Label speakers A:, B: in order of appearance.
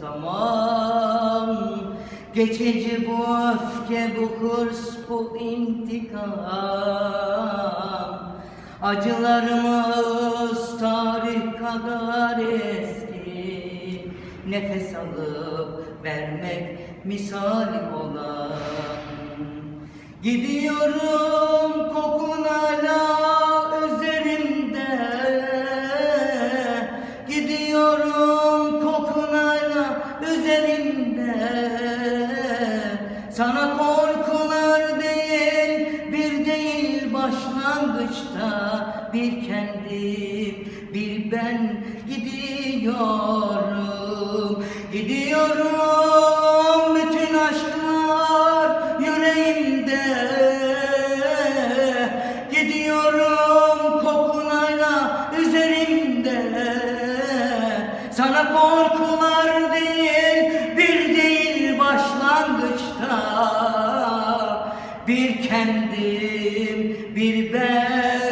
A: zaman. Geçici bu öfke, bu hırs, bu intikam. Acılarımız tarih kadar eski. Nefes alıp vermek misali olan. Gidiyorum kokun hala üzerimde Gidiyorum üzerimde Sana korkular değil bir değil başlangıçta Bir kendim bir ben gidiyorum Gidiyorum Sana korkular değil bir değil başlangıçta. Bir kendim bir ben